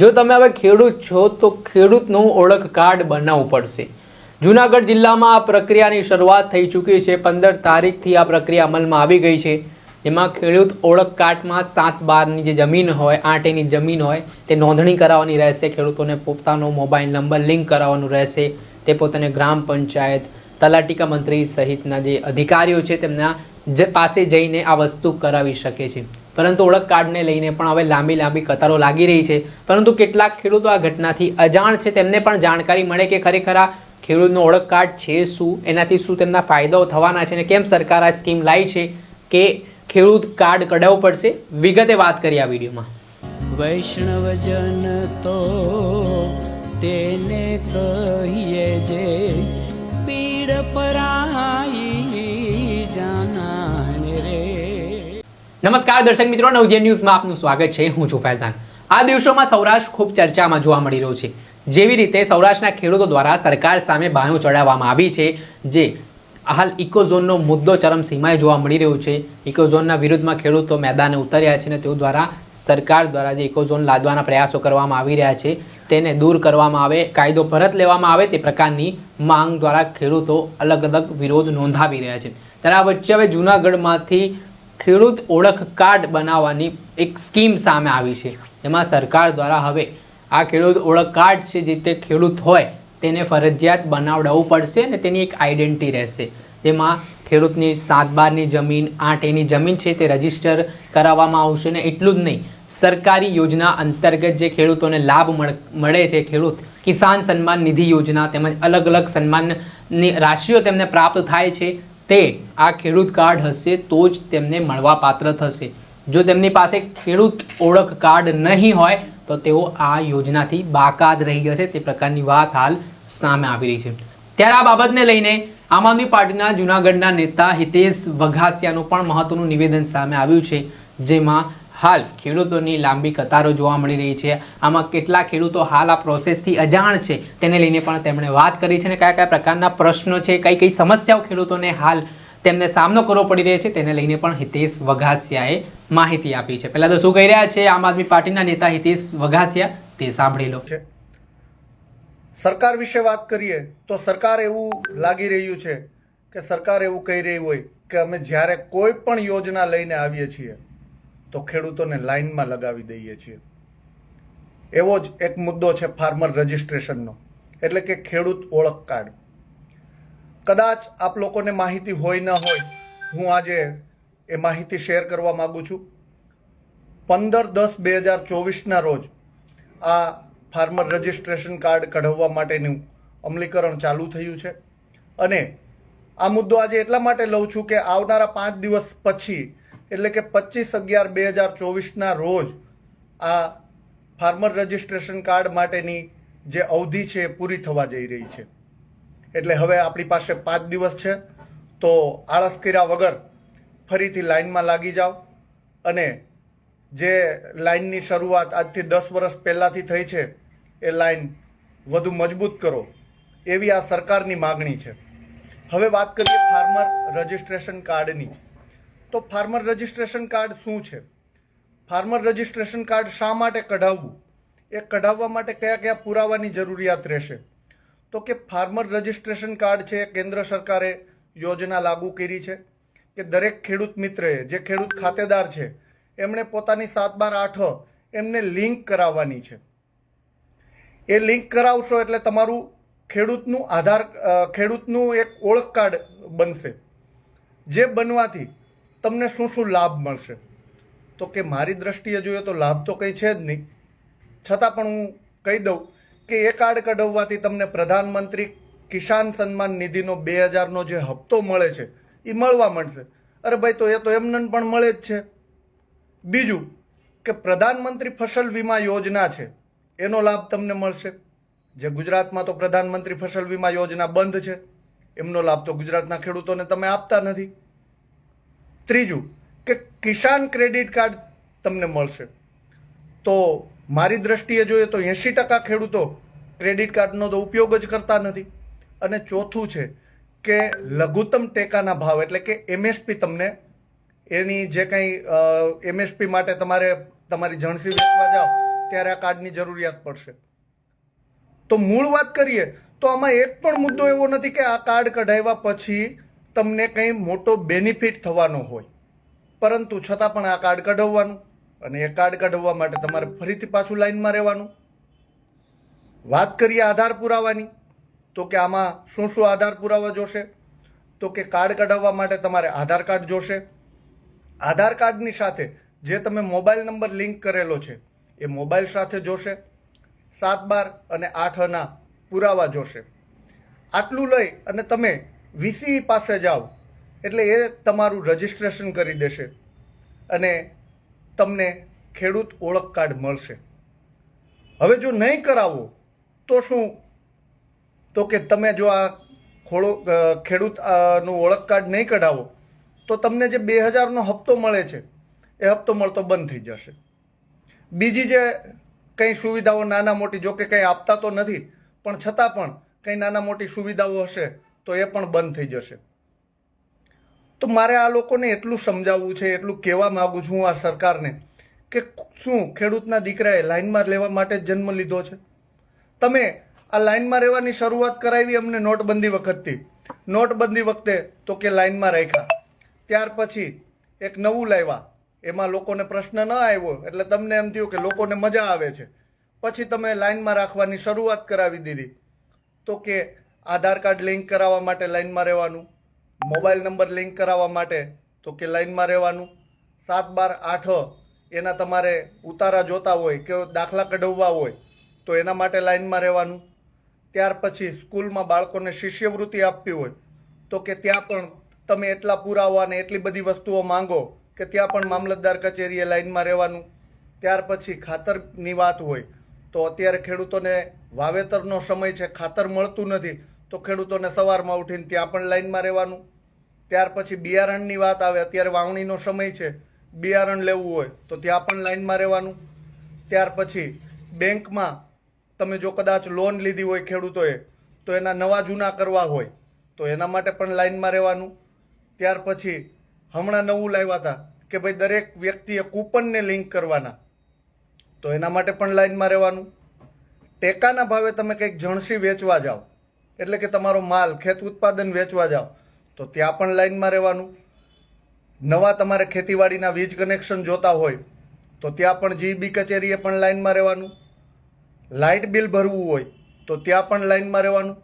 જો તમે હવે ખેડૂત છો, તો ખેડૂતનું ઓળખ કાર્ડ બનાવવું પડશે. જુનાગઢ જિલ્લામાં આ પ્રક્રિયાની શરૂઆત થઈ ચૂકી છે. પંદર તારીખથી આ પ્રક્રિયા અમલમાં આવી ગઈ છે. એમાં ખેડૂત ઓળખ કાર્ડમાં સાત બારની જે જમીન હોય આઠ જમીન હોય, તે નોંધણી કરાવવાની રહેશે. ખેડૂતોને પોતાનો મોબાઈલ નંબર લિંક કરાવવાનું રહેશે. તે પોતાને ગ્રામ પંચાયત, તલાટીકા મંત્રી સહિતના જે અધિકારીઓ છે, તેમના જ પાસે જઈને આ વસ્તુ કરાવી શકે છે. પરંતુ ઓળખ કાર્ડને લઈને પણ હવે લાંબી લાંબી કતારો લાગી રહી છે. પરંતુ કેટલાક ખેડૂતો આ ઘટનાથી અજાણ છે. તેમને પણ જાણકારી મળે કે ખરેખર આ ખેડૂતનો ઓળખ કાર્ડ છે શું? એનાથી શું તેમના ફાયદાઓ થવાના છે અને કેમ સરકાર આ સ્કીમ લાવી છે કે ખેડૂત કાર્ડ કઢાવવું પડશે? વિગતે વાત કરી આ વિડીયોમાં. વૈષ્ણવજન તો તેને કહીએ જે પીડ પરાઈ નમસ્કાર દર્શક મિત્રો, નવજે ન્યૂઝમાં આપનું સ્વાગત છે. હું છું ફૈઝાન. આ દિવસોમાં સૌરાષ્ટ્ર ખૂબ ચર્ચામાં જોવા મળી રહ્યું છે. જેવી રીતે સૌરાષ્ટ્રના ખેડૂતો દ્વારા સરકાર સામે બાયો ચડાવવામાં આવી છે, જે હાલ ઇકોઝોનનો મુદ્દો ચરમસીમાએ જોવા મળી રહ્યો છે. ઇકોઝોનના વિરુદ્ધમાં ખેડૂતો મેદાને ઉતર્યા છે અને તેઓ દ્વારા સરકાર દ્વારા જે ઇકોઝોન લાદવાના પ્રયાસો કરવામાં આવી રહ્યા છે, તેને દૂર કરવામાં આવે, કાયદો પરત લેવામાં આવે તે પ્રકારની માંગ દ્વારા ખેડૂતો અલગ અલગ વિરોધ નોંધાવી રહ્યા છે. ત્યારે આ વચ્ચે હવે જૂનાગઢમાંથી ખેડૂત ઓળખ કાર્ડ બનાવવાની એક સ્કીમ સામે આવી છે. એમાં સરકાર દ્વારા હવે આ ખેડૂત ઓળખ કાર્ડ છે જે તે ખેડૂત હોય તેને ફરજિયાત બનાવડાવવું પડશે અને તેની એક આઈડેન્ટિટી રહેશે. જેમાં ખેડૂતની સાત બારની જમીન આઠ એની જમીન છે તે રજિસ્ટર કરાવવામાં આવશે ને એટલું જ નહીં. સરકારી યોજના અંતર્ગત જે ખેડૂતોને લાભ મળે છે ખેડૂત, કિસાન સન્માન નિધિ યોજના તેમજ અલગ અલગ સન્માનની રાશિઓ તેમને પ્રાપ્ત થાય છે. તે આ ખેડૂત કાર્ડ હશે તો જ તેમને મળવા પાત્ર થશે. જો તેમની પાસે ખેડૂત ઓળખ કાર્ડ નહીં હોય, તો તેઓ આ યોજનાથી બાકાત રહી જશે. તે પ્રકારની વાત હાલ સામે આવી રહી છે. ત્યારે આ બાબતને લઈને આમ આદમી પાર્ટીના જૂનાગઢના નેતા હિતેશ વઘાસિયાનું પણ મહત્વનું નિવેદન સામે આવ્યું છે, જેમાં હાલ ખેડૂતોની લાંબી કતારો જોવા મળી રહી છે. આમાં કેટલા ખેડૂતો હાલ આ પ્રોસેસથી અજાણ છે તેને લઈને પણ તેમણે વાત કરી છે અને કયા કયા પ્રકારના પ્રશ્નો છે, કઈ કઈ સમસ્યાઓ ખેડૂતોને હાલ તેમને સામનો કરવો પડી રહ્યો છે તેને લઈને પણ હિતેશ વઘાસિયાએ માહિતી આપી છે. પહેલાં તો શું કહી રહ્યા છે આમ આદમી પાર્ટીના નેતા હિતેશ વઘાસિયા? તે સાંભળી લો. છે. સરકાર વિશે વાત કરીએ તો સરકાર એવું લાગી રહ્યું છે કે સરકાર એવું કહી રહી હોય કે અમે જ્યારે કોઈ પણ યોજના લઈને આવીએ છીએ તો ખેડૂતોને લાઇનમાં લગાવી દઈએ છીએ. એવો જ એક મુદ્દો છે ફાર્મર રજિસ્ટ્રેશનનો. એટલે કે ખેડૂત ઓળખ કાર્ડ. કદાચ આપ લોકોને માહિતી હોય ન હોય, હું આજે એ માહિતી શેર કરવા માગું છું. પંદર દસ બે હજાર ચોવીસના રોજ આ ફાર્મર રજિસ્ટ્રેશન કાર્ડ કઢાવવા માટેનું અમલીકરણ ચાલુ થયું છે. અને આ મુદ્દો આજે એટલા માટે લઉં છું કે આવનારા પાંચ દિવસ પછી એટલે કે પચીસ અગિયાર બે હજાર ચોવીસના રોજ આ ફાર્મર રજિસ્ટ્રેશન કાર્ડ માટેની જે અવધિ છે એ પૂરી થવા જઈ રહી છે. એટલે હવે આપણી પાસે પાંચ દિવસ છે, તો આળસ કર્યા વગર ફરીથી લાઇનમાં લાગી જાઓ અને જે લાઈનની શરૂઆત આજથી દસ વર્ષ પહેલાંથી થઈ છે, એ લાઇન વધુ મજબૂત કરો, એવી આ સરકારની માગણી છે. હવે વાત કરીએ ફાર્મર રજિસ્ટ્રેશન કાર્ડની તો ફાર્મર રજિસ્ટ્રેશન કાર્ડ શું છે? ફાર્મર રજિસ્ટ્રેશન કાર્ડ શા માટે કઢાવવું? એ કઢાવવા માટે કયા કયા પુરાવાની જરૂરિયાત રહેશે? તો કે ફાર્મર રજિસ્ટ્રેશન કાર્ડ છે, કેન્દ્ર સરકારે યોજના લાગુ કરી છે, કે દરેક ખેડૂત મિત્રએ, જે ખેડૂત ખાતેદાર છે, એમણે પોતાની સાત બાર આઠ એમને લિંક કરાવવાની છે. એ લિંક કરાવશો એટલે તમારું ખેડૂતનું આધાર ખેડૂતનું એક ઓળખ કાર્ડ બનશે. જે બનવાથી તમને શું શું લાભ મળશે? તો કે મારી દ્રષ્ટિએ જોઈએ તો લાભ તો કંઈ છે જ નહીં. છતાં પણ હું કહી દઉં કે એ કાર્ડ કઢાવવાથી તમને પ્રધાનમંત્રી કિસાન સન્માન નિધિનો બે હજારનો જે હપ્તો મળે છે એ મળવા મળશે અરે ભાઈ, તો એ તો એમને પણ મળે જ છે. બીજું કે પ્રધાનમંત્રી ફસલ વીમા યોજના છે, એનો લાભ તમને મળશે. જે ગુજરાતમાં તો પ્રધાનમંત્રી ફસલ વીમા યોજના બંધ છે, એમનો લાભ તો ગુજરાતના ખેડૂતોને તમે આપતા નથી. ત્રીજું કે કિસાન ક્રેડિટ કાર્ડ તમને મળશે. તો મારી દ્રષ્ટિએ જોઈએ તો એંશી ટકા ખેડૂતો ક્રેડિટ કાર્ડનો તો ઉપયોગ જ કરતા નથી. અને ચોથું છે કે લઘુત્તમ ટેકાના ભાવ, એટલે કે એમએસપી તમને એની જે કંઈ એમએસપી માટે તમારે તમારી જણસી વેચવા જાઓ, ત્યારે આ કાર્ડની જરૂરિયાત પડશે. તો મૂળ વાત કરીએ, તો આમાં એક પણ મુદ્દો એવો નથી કે આ કાર્ડ કઢાવ્યા પછી તમને કંઈ મોટો બેનિફિટ થવાનો હોય. પરંતુ છતાં પણ આ કાર્ડ કઢાવવાનું અને એ કાર્ડ કઢાવવા માટે તમારે ફરીથી પાછું લાઈનમાં રહેવાનું. વાત કરીએ આધાર પુરાવાની, તો કે આમાં શું શું આધાર પુરાવા જોશે? તો કે કાર્ડ કઢાવવા માટે તમારે આધાર કાર્ડ જોશે. આધાર કાર્ડની સાથે જે તમે મોબાઈલ નંબર લિંક કરેલો છે, એ મોબાઈલ સાથે જોશે. સાત બાર અને આઠ અના પુરાવા જોશે. આટલું લઈ અને તમે વીસી પાસે જાઓ એટલે એ તમારું રજિસ્ટ્રેશન કરી દેશે અને તમને ખેડૂત ઓળખ કાર્ડ મળશે. હવે જો નહીં કરાવો તો શું? તો કે તમે જો આ ખોળો અ, ખેડૂત અ, નું ઓળખ કાર્ડ નહીં કઢાવો તો તમને જે બે હજારનો હપ્તો મળે છે એ હપ્તો મળતો બંધ થઈ જશે. બીજી જે કંઈ સુવિધાઓ નાના મોટી જો કે કંઈ આપતા તો નથી પણ છતાં પણ કંઈ નાના મોટી સુવિધાઓ હશે તો એ પણ બંધ થઈ જશે. તો મારે આ લોકોને એટલું સમજાવવું છે, એટલું કહેવા માગું છું આ સરકારને કે શું ખેડૂતના દીકરાએ લાઇનમાં લેવા માટે જન્મ લીધો છે? તમે આ લાઇનમાં રહેવાની શરૂઆત કરાવી અમને નોટબંધી વખતથી. નોટબંધી વખતે તો કે લાઇનમાં રાખ્યા. ત્યાર પછી એક નવું લાવ્યા. એમાં લોકોને પ્રશ્ન ન આવ્યો, એટલે તમને એમ થયું કે લોકોને મજા આવે છે. પછી તમે લાઇનમાં રાખવાની શરૂઆત કરાવી દીધી. તો કે આધાર કાર્ડ લિંક કરાવવા માટે લાઇનમાં રહેવાનું, મોબાઈલ નંબર લિંક કરાવવા માટે તો કે લાઈનમાં રહેવાનું. સાત બાર આઠ એના તમારે ઉતારા જોતા હોય કે દાખલા કઢાવવા હોય તો એના માટે લાઇનમાં રહેવાનું. ત્યાર પછી સ્કૂલમાં બાળકોને શિષ્યવૃત્તિ આપવી હોય તો કે ત્યાં પણ તમે એટલા પુરાવા અને એટલી બધી વસ્તુઓ માંગો કે ત્યાં પણ મામલતદાર કચેરીએ લાઇનમાં રહેવાનું. ત્યાર પછી ખાતરની વાત હોય તો અત્યારે ખેડૂતોને વાવેતરનો સમય છે, ખાતર મળતું નથી. તો ખેડૂતોને સવારમાં ઉઠીને ત્યાં પણ લાઇનમાં રહેવાનું. ત્યાર પછી બિયારણની વાત આવે, અત્યારે વાવણીનો સમય છે. બિયારણ લેવું હોય તો ત્યાં પણ લાઇનમાં રહેવાનું. ત્યાર પછી બેંકમાં તમે જો કદાચ લોન લીધી હોય ખેડૂતોએ, તો એના નવા જૂના કરવા હોય, તો એના માટે પણ લાઇનમાં રહેવાનું. ત્યાર પછી હમણાં નવું લાવ્યા હતા કે ભાઈ દરેક વ્યક્તિએ કૂપનને લિંક કરવાના, તો એના માટે પણ લાઇનમાં રહેવાનું. ટેકાના ભાવે તમે કંઈક જણસી વેચવા જાઓ. એટલે કે તમારો માલ ખેત ઉત્પાદન વેચવા જાઓ, તો ત્યાં પણ લાઈનમાં રહેવાનું. નવા તમારે ખેતીવાડીના વીજ કનેક્શન જોતા હોય, તો ત્યાં પણ જીબી કચેરીએ પણ લાઈનમાં રહેવાનું. લાઇટ બિલ ભરવું હોય, તો ત્યાં પણ લાઈનમાં રહેવાનું.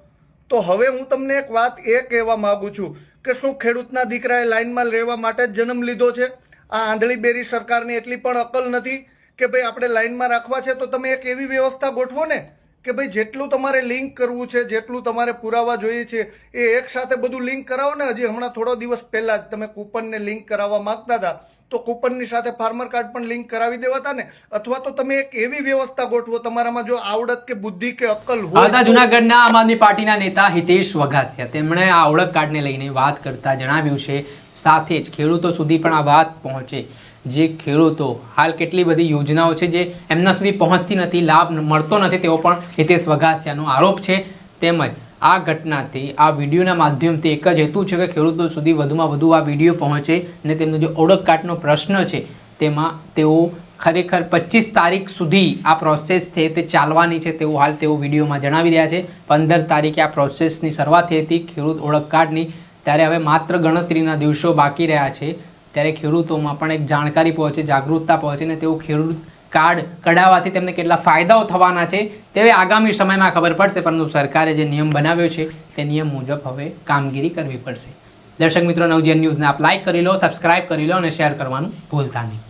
તો હવે હું તમને એક વાત એ કહેવા માગું છું કે શું ખેડૂતના દીકરાએ લાઈનમાં રહેવા માટે જ જન્મ લીધો છે? આ આંધળી બેરી સરકારની એટલી પણ અકલ નથી કે ભાઈ આપણે લાઈનમાં રાખવા છે, તો તમે એક એવી વ્યવસ્થા ગોઠવો ને કે ભાઈ જેટલું તમારે લિંક કરવું છે જેટલું તમારે પુરાવા જોઈએ છે એ એક સાથે બધું લિંક કરાવો ને. હજી હમણાં થોડો દિવસ પહેલા જ તમે કૂપનને લિંક કરાવવા માંગતા હતા તો કૂપનની સાથે ફાર્મર કાર્ડ પણ લિંક કરાવી દેવાતા ને. અથવા તો તમે એક એવી વ્યવસ્થા ગોઠવો તમારામાં જો આવડત કે બુદ્ધિ કે અક્કલ હોય જુનાગઢના આમ આદમી પાર્ટીના નેતા હિતેશ વઘાસિયા તેમણે આ આવડત કાર્ડને લઈને વાત કરતા જણાવ્યું છે. સાથે જ ખેડૂતો સુધી પણ આ વાત પહોંચે. જે ખેડૂતો હાલ કેટલી બધી યોજનાઓ છે જે એમના સુધી પહોંચતી નથી, લાભ મળતો નથી તેવો પણ હિતેશ વઘાસિયાનો આરોપ છે. તેમજ આ ઘટનાથી, આ વિડીયોના માધ્યમથી એક જ હેતુ છે કે ખેડૂતો સુધી વધુમાં વધુ આ વીડિયો પહોંચે અને તેમનો જે ઓળખ કાર્ડનો પ્રશ્ન છે તેમાં તેઓ ખરેખર પચીસ તારીખ સુધી આ પ્રોસેસ છે તે ચાલવાની છે તેવું હાલ તેઓ વિડીયોમાં જણાવી રહ્યા છે. પંદર તારીખે આ પ્રોસેસની શરૂઆત થઈ હતી ખેડૂત ઓળખ કાર્ડની ત્યારે હવે માત્ર ગણતરીના દિવસો બાકી રહ્યા છે. ત્યારે ખેડૂતોમાં પણ એક જાણકારી પહોંચે, જાગૃતતા પહોંચે ને તેઓ ખેડૂત કાર્ડ કઢાવવાથી તેમને કેટલા ફાયદાઓ થવાના છે તેવી આગામી સમયમાં ખબર પડશે. પરંતુ સરકારે જે નિયમ બનાવ્યો છે તે નિયમ મુજબ હવે કામગીરી કરવી પડશે. દર્શક મિત્રો, નવજીવન ન્યૂઝને આપ લાઈક કરી લો, સબસ્ક્રાઇબ કરી લો અને શેર કરવાનું ભૂલતા નહીં.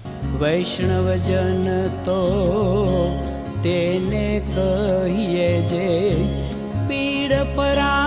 વૈષ્ણવજન તો તેને કહીએ જે પીડ પરા